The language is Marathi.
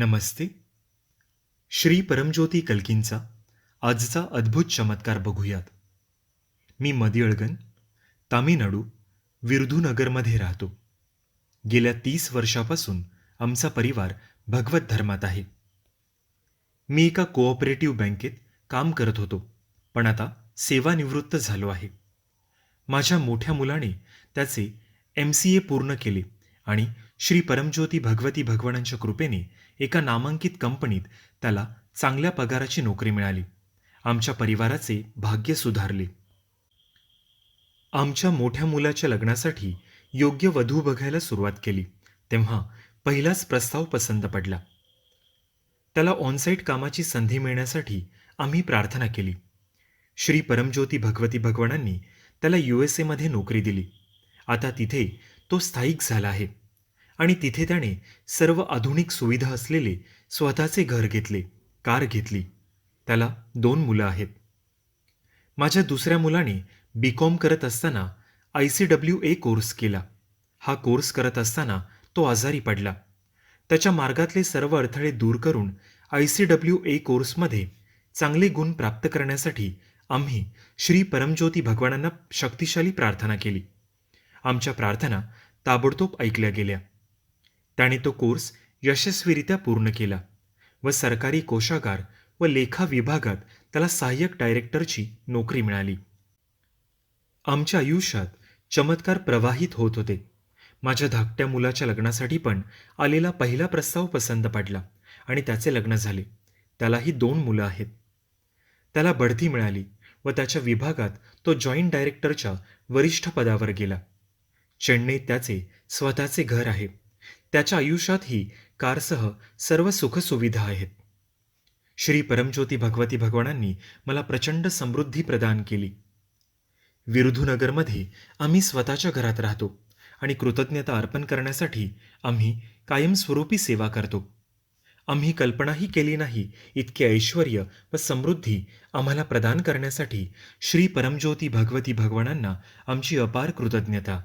नमस्ते. श्री परमज्योती कल्कींचा आजचा अद्भुत चमत्कार बघूयात. मी मदिअळगन तामिळनाडू विरुधुनगरमध्ये राहतो. गेल्या तीस वर्षापासून आमचा परिवार भगवत धर्मात आहे. मी एका कोऑपरेटिव्ह बँकेत काम करत होतो पण आता सेवानिवृत्त झालो आहे. माझ्या मोठ्या मुलाने त्याचे एम सी ए पूर्ण केले आणि श्री परमज्योती भगवती भगवानांच्या कृपेने एका नामांकित कंपनीत त्याला चांगल्या पगाराची नोकरी मिळाली. आमच्या परिवाराचे भाग्य सुधारले. आमच्या मोठ्या मुलाच्या लग्नासाठी योग्य वधू बघायला सुरुवात केली. तेव्हा पहिलाच प्रस्ताव पसंत पडला. त्याला ऑनसाईट कामाची संधी मिळण्यासाठी आम्ही प्रार्थना केली. श्री परमज्योती भगवती भगवानांनी त्याला यू एस एमध्ये नोकरी दिली. आता तिथे तो स्थायिक झाला आहे. आणि तिथे त्याने सर्व आधुनिक सुविधा असलेले स्वतःचे घर घेतले कार घेतली. त्याला दोन मुलं आहेत. माझ्या दुसऱ्या मुलाने बी कॉम करत असताना I C W A course केला. हा कोर्स करत असताना तो आजारी पडला. त्याच्या मार्गातले सर्व अडथळे दूर करून आय सी डब्ल्यू ए कोर्समध्ये चांगले गुण प्राप्त करण्यासाठी आम्ही श्री परमज्योती भगवानांना शक्तिशाली प्रार्थना केली. आमच्या प्रार्थना ताबडतोब ऐकल्या गेल्या. त्याने तो कोर्स यशस्वीरित्या पूर्ण केला व सरकारी कोशागार व लेखा विभागात त्याला सहाय्यक डायरेक्टरची नोकरी मिळाली. आमच्या आयुष्यात चमत्कार प्रवाहित होत होते. माझ्या धाकट्या मुलाच्या लग्नासाठी पण आलेला पहिला प्रस्ताव पसंत पडला आणि त्याचे लग्न झाले. त्यालाही दोन मुलं आहेत. त्याला बढती मिळाली व त्याच्या विभागात तो जॉईंट डायरेक्टरच्या वरिष्ठ पदावर गेला. चेन्नईत त्याचे स्वतःचे घर आहे. त्याच्या आयुष्यातही कारसह सर्व सुखसुविधा आहेत. श्री परमज्योती भगवती भगवानांनी मला प्रचंड समृद्धी प्रदान केली. विरुधुनगरमध्ये आम्ही स्वतःच्या घरात राहतो आणि कृतज्ञता अर्पण करण्यासाठी आम्ही कायमस्वरूपी सेवा करतो. आम्ही कल्पनाही केली नाही इतके ऐश्वर व समृद्धी आम्हाला प्रदान करण्यासाठी श्री परमज्योती भगवती भगवानांना आमची अपार कृतज्ञता.